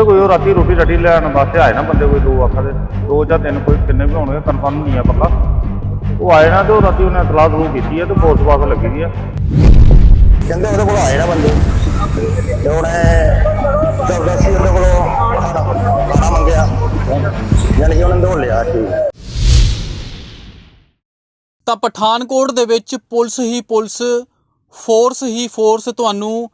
ਉੱਥੇ ਕੋਈ ਉਹ ਰਾਤੀ ਰੋਟੀ ਰੱਟੀ ਲੈਣ ਵਾਸਤੇ ਆਏ ਨਾ ਬੰਦੇ ਕੋਈ ਦੋ ਅੱਖਾਂ ਦੇ ਦੋ ਜਾਂ ਤਿੰਨ ਕੋਈ ਕਿੰਨੇ ਵੀ ਹੋਣਗੇ ਕਨਫਰਮ ਨਹੀਂ ਆ ਪੱਕਾ ਉਹ ਆਏ ਨਾ ਤੇ ਉਹ ਰਾਤੀ ਉਹਨੇ ਇਤਲਾਹ ਜ਼ਰੂਰ ਕੀਤੀ ਹੈ ਤੇ ਫੋਰਸ ਵਾਸ ਲੱਗੀ ਦੀ ਆ। ਕਹਿੰਦੇ ਉਹਦੇ ਕੋਲ ਆਏ ਨਾ ਬੰਦੇ। ਤੇ ਉਹਨੇ ਜ਼ਬਰਦਸਤੀ ਉਹਦੇ ਕੋਲੋਂ ਖਾਣਾ ਮੰਗਿਆ। ਯਾਨੀ ਕਿ ਉਹਨੇ ਦੌੜ ਲਿਆ ਠੀਕ ਤਾਂ ਪਠਾਨਕੋਟ ਦੇ ਵਿੱਚ ਪੁਲਿਸ ਹੀ ਪੁਲਿਸ ਫੋਰਸ ਹੀ ਫੋਰਸ ਤੁਹਾਨੂੰ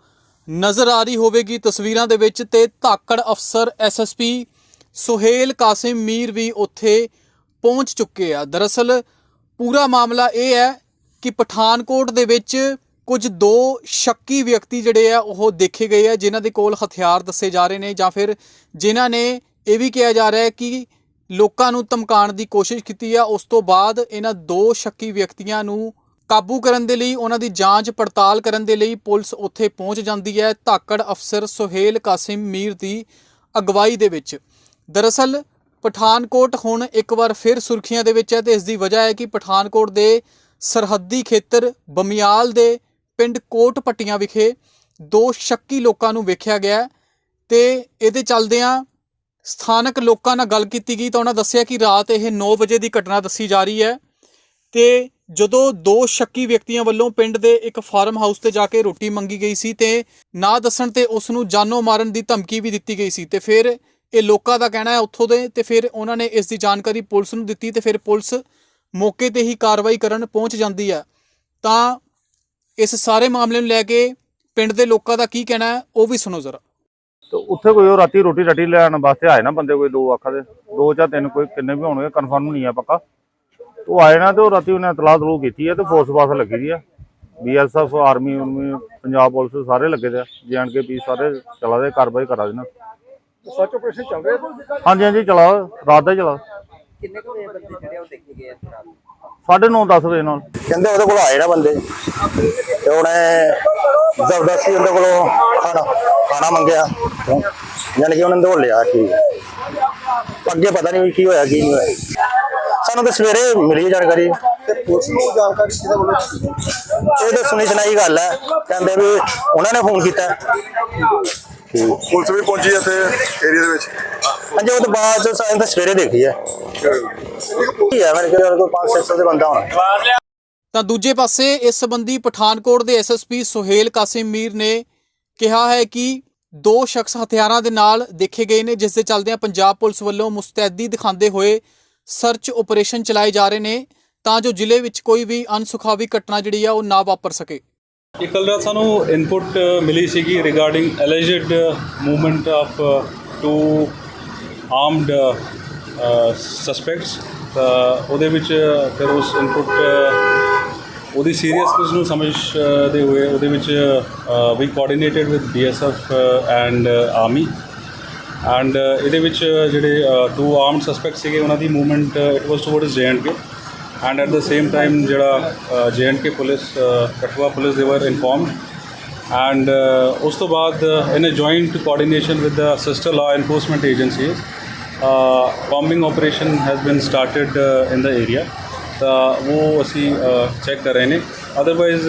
ਨਜ਼ਰ ਆ ਰਹੀ ਹੋਵੇਗੀ ਤਸਵੀਰਾਂ ਦੇ ਵਿੱਚ ਤੇ ਧਾਕੜ ਅਫਸਰ ਐਸਐਸਪੀ ਸੁਹੇਲ ਕਾਸਿਮ ਮੀਰ ਵੀ ਉੱਥੇ ਪਹੁੰਚ ਚੁੱਕੇ ਆ। ਦਰਅਸਲ ਪੂਰਾ ਮਾਮਲਾ ਇਹ ਹੈ ਕਿ ਪਠਾਨਕੋਟ ਦੇ ਵਿੱਚ ਕੁਝ ਦੋ ਸ਼ੱਕੀ ਵਿਅਕਤੀ ਜਿਹੜੇ ਆ, ਉਹ ਦੇਖੇ ਗਏ ਆ, ਜਿਨ੍ਹਾਂ ਦੇ ਕੋਲ ਹਥਿਆਰ ਦੱਸੇ ਜਾ ਰਹੇ ਨੇ ਜਾਂ ਫਿਰ ਜਿਨ੍ਹਾਂ ਨੇ ਇਹ ਵੀ ਕਿਹਾ ਜਾ ਰਿਹਾ ਹੈ ਕਿ ਲੋਕਾਂ ਨੂੰ ਧਮਕਾਉਣ ਦੀ ਕੋਸ਼ਿਸ਼ ਕੀਤੀ ਆ। ਉਸ ਤੋਂ ਬਾਅਦ ਇਹਨਾਂ ਦੋ ਸ਼ੱਕੀ ਵਿਅਕਤੀਆਂ ਨੂੰ ਕਾਬੂ ਕਰਨ ਦੇ ਲਈ, ਉਹਨਾਂ ਦੀ ਜਾਂਚ ਪੜਤਾਲ ਕਰਨ ਦੇ ਲਈ ਪੁਲਿਸ ਉੱਥੇ ਪਹੁੰਚ ਜਾਂਦੀ ਹੈ ਧਾਕੜ ਅਫਸਰ ਸੁਹੇਲ ਕਾਸਿਮ ਮੀਰ ਦੀ ਅਗਵਾਈ ਦੇ ਵਿੱਚ। ਦਰਅਸਲ, ਪਠਾਨਕੋਟ ਹੁਣ ਇੱਕ ਵਾਰ ਫਿਰ ਸੁਰਖੀਆਂ ਦੇ ਵਿੱਚ ਹੈ ਤੇ ਇਸ ਦੀ ਵਜ੍ਹਾ ਹੈ ਕਿ ਪਠਾਨਕੋਟ ਦੇ ਸਰਹੱਦੀ ਖੇਤਰ ਬਮਿਆਲ ਦੇ ਪਿੰਡ ਕੋਟ ਪੱਟੀਆਂ ਵਿਖੇ ਦੋ ਸ਼ੱਕੀ ਲੋਕਾਂ ਨੂੰ ਵੇਖਿਆ ਗਿਆ ਹੈ ਤੇ ਇਹਦੇ ਚੱਲਦਿਆਂ ਸਥਾਨਕ ਲੋਕਾਂ ਨਾਲ ਗੱਲ ਕੀਤੀ ਗਈ ਤਾਂ ਉਹਨਾਂ ਦੱਸਿਆ ਕਿ ਰਾਤ ਇਹ 9 ਵਜੇ ਦੀ ਘਟਨਾ ਦੱਸੀ ਜਾ ਰਹੀ ਹੈ ਤੇ ਜਦੋਂ ਦੋ ਸ਼ੱਕੀ ਵਿਅਕਤੀਆਂ ਵੱਲੋਂ ਪਿੰਡ ਦੇ ਇੱਕ ਫਾਰਮ ਹਾਊਸ ਤੇ ਜਾ ਕੇ ਰੋਟੀ ਮੰਗੀ ਗਈ ਸੀ ਤੇ ਨਾ ਦੱਸਣ ਤੇ ਉਸ ਨੂੰ ਜਾਨੋਂ ਮਾਰਨ ਦੀ ਧਮਕੀ ਵੀ ਦਿੱਤੀ ਗਈ ਸੀ ਤੇ ਫਿਰ ਇਹ ਲੋਕਾਂ ਦਾ ਕਹਿਣਾ ਹੈ ਉੱਥੋਂ ਦੇ ਤੇ ਫਿਰ ਉਹਨਾਂ ਨੇ ਇਸ ਦੀ ਜਾਣਕਾਰੀ ਪੁਲਿਸ ਨੂੰ ਦਿੱਤੀ ਤੇ ਫਿਰ ਪੁਲਿਸ ਮੌਕੇ ਤੇ ਹੀ ਕਾਰਵਾਈ ਕਰਨ ਪਹੁੰਚ ਜਾਂਦੀ ਹੈ। ਤਾਂ ਇਸ ਸਾਰੇ ਮਾਮਲੇ ਨੂੰ ਲੈ ਕੇ ਪਿੰਡ ਦੇ ਲੋਕਾਂ ਦਾ ਕੀ ਕਹਿਣਾ ਹੈ, ਉਹ ਵੀ ਸੁਣੋ ਜ਼ਰਾ। ਤੇ ਉੱਥੇ ਕੋਈ ਉਹ ਰਾਤੀ ਰੋਟੀ ਰੱਟੀ ਲੈਣ ਵਾਸਤੇ ਆਏ ਨਾ ਬੰਦੇ ਕੋਈ ਦੋ ਅੱਖਾਂ ਦੇ, ਦੋ ਜਾਂ ਤਿੰਨ ਕੋਈ ਕਿੰਨੇ ਵੀ ਹੋਣਗੇ ਕਨਫਰਮ ਨਹੀਂ ਆ ਪੱਕਾ। ਉਹ ਆਏ ਨਾ ਤੇ ਉਹ ਰਾਤੀ ਉਹਨੇ ਇਤਲਾਹ ਜ਼ਰੂਰ ਕੀਤੀ ਹੈ ਤੇ ਫੋਰਸ ਵਾਸ ਲੱਗੀ ਦੀ ਆ। ਬੀਐਸਐਫ ਆਰਮੀ ਉਰਮੀ ਪੰਜਾਬ ਪੁਲਿਸ ਸਾਰੇ ਲੱਗੇ ਦੇ ਆ। ਜਾਣ ਕੇ ਵੀ ਸਾਰੇ ਚਲਾ ਦੇ ਕਾਰਵਾਈ ਕਰਾ ਦੇਣਾ। ਸੱਚ ਆਪਰੇਸ਼ਨ ਚੱਲ ਰਿਹਾ ਹਾਂਜੀ ਹਾਂਜੀ ਚਲਾ ਰਾਤ ਦਾ ਚਲਾ। ਕਿੰਨੇ ਕੁ ਵਜੇ ਬੰਦੇ ਜਿਹੜੇ ਉਹ ਦੇਖੇ ਗਏ ਇਸ ਰਾਤ ਸਾਢੇ ਨੌ 10 ਵਜੇ ਨਾਲ। ਕਹਿੰਦੇ ਉਹਦੇ ਕੋਲ ਆਏ ਨਾ ਬੰਦੇ। ਤੇ ਉਹਨੇ ਜ਼ਬਰਦਸਤੀ ਉਹਦੇ ਕੋਲੋਂ ਖਾਣਾ ਖਾਣਾ ਮੰਗਿਆ। ਯਾਨੀ ਕਿ ਉਹਨੇ ਦੌੜ ਲਿਆ ਠੀਕ ਅੱਗੇ ਪਤਾ ਨਹੀਂ ਕੀ ਹੋਇਆ ਕੀ ਨਹੀਂ ਹੋਇਆ। ਸਾਨੂੰ ਤਾਂ ਸਵੇਰੇ ਮਿਲੀ ਜਾਣਕਾਰੀ। ਤੇ ਪੁਲਿਸ ਨੂੰ ਜਾਣਕਾਰੀ ਕਿਹਦੇ ਕੋਲੋਂ ਇਹ ਤਾਂ ਸੁਣੀ ਸੁਣਾਈ ਗੱਲ ਹੈ। ਕਹਿੰਦੇ ਵੀ ਉਹਨਾਂ ਨੇ ਫੋਨ ਕੀਤਾ। ਪੁਲਿਸ ਵੀ ਪਹੁੰਚੀ ਇੱਥੇ ਏਰੀਆ ਦੇ ਵਿੱਚ। ਹਾਂਜੀ ਉਹ ਤੋਂ ਬਾਅਦ ਚ ਸਾਨੂੰ ਤਾਂ ਸਵੇਰੇ ਦੇਖੀ ਹੈ। ਕੀ ਹੈ? ਮੇਰੇ ਕੋਲ ਕੋਈ 500 ਦੇ ਬੰਦਾ ਹੋਣਾ। ਤਾਂ ਦੂਜੇ ਪਾਸੇ ਇਸ ਸੰਬੰਧੀ ਪਠਾਨਕੋਟ ਦੇ ਐਸਐਸਪੀ ਸੁਹੇਲ ਕਾਸਿਮ ਮੀਰ ਨੇ ਕਿਹਾ ਹੈ ਕਿ ਦੋ ਸ਼ਖਸ ਹਥਿਆਰਾਂ ਦੇ ਨਾਲ ਦੇਖੇ ਗਏ ਨੇ ਜਿਸ ਦੇ ਚੱਲਦਿਆਂ ਪੰਜਾਬ ਪੁਲਿਸ ਵੱਲੋਂ ਮੁਸਤੈਦੀ ਦਿਖਾਉਂਦੇ ਹੋਏ ਸਰਚ ਆਪਰੇਸ਼ਨ ਚਲਾਏ ਜਾ ਰਹੇ ਨੇ, ਤਾਂ ਜੋ ਜ਼ਿਲ੍ਹੇ ਵਿੱਚ ਕੋਈ ਵੀ ਅਨਸੁਖਾਵੀ ਘਟਨਾ ਜਿਹੜੀ ਆ, ਉਹ ਨਾ ਵਾਪਰ ਸਕੇ। ਇਹ ਕੱਲ੍ਹ ਰਾਤ ਸਾਨੂੰ ਇਨਪੁਟ ਮਿਲੀ ਸੀਗੀ regarding alleged movement of two armed suspects ਉਹਦੇ ਵਿੱਚ ਫਿਰ ਉਸ ਇਨਪੁਟ uh, ਉਹਦੀ ਸੀਰੀਅਸਨੈਸ ਨੂੰ ਸਮਝਦੇ ਹੋਏ ਉਹਦੇ ਵਿੱਚ ਵੀ coordinated with BSF and army and ਇਹਦੇ ਵਿੱਚ ਜਿਹੜੇ ਟੂ ਆਰਮਡ ਸਸਪੈਕਟ ਸੀਗੇ, ਉਹਨਾਂ ਦੀ movement it was towards J and K and at the same time ਜਿਹੜਾ ਜੇਐਂਡਕੇ ਪੁਲਿਸ ਕਠੂਆ ਪੁਲਿਸ ਦੇ ਵਰ ਇਨਫੋਰਮਡ ਐਂਡ ਉਸ ਤੋਂ ਬਾਅਦ in a joint coordination with the sister law enforcement agencies combing operation has been started in the area ਤਾਂ ਉਹ ਅਸੀਂ check ਕਰ ਰਹੇ ਨੇ ਅਦਰਵਾਈਜ਼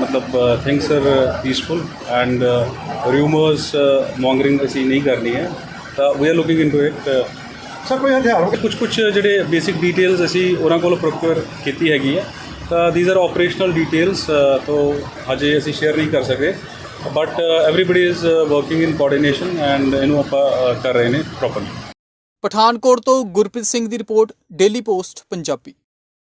ਮਤਲਬ things are peaceful and rumours mongering ਅਸੀਂ ਨਹੀਂ ਕਰਨੀ ਹੈ ਤਾਂ we are looking into it sir ਕੋਈ ਹਥਿਆਰ ਕੁਝ ਕੁਝ ਜਿਹੜੇ ਬੇਸਿਕ ਡਿਟੇਲਸ ਅਸੀਂ ਉਹਨਾਂ ਕੋਲੋਂ ਪ੍ਰੋਕਿਊਰ ਕੀਤੀ ਹੈਗੀ ਹੈ ਤਾਂ ਥੀਸ ਆਰ ਆਪਰੇਸ਼ਨਲ ਡਿਟੇਲਸ ਤੋਂ ਹਜੇ ਅਸੀਂ ਸ਼ੇਅਰ ਨਹੀਂ ਕਰ ਸਕੇ but everybody is working in coordination and ਇਹਨੂੰ ਆਪਾਂ ਕਰ ਰਹੇ ਨੇ ਪ੍ਰੋਪਰਲੀ ਪਠਾਨਕੋਟ ਤੋਂ ਗੁਰਪ੍ਰੀਤ ਸਿੰਘ ਦੀ ਰਿਪੋਰਟ ਡੇਲੀ ਪੋਸਟ ਪੰਜਾਬੀ।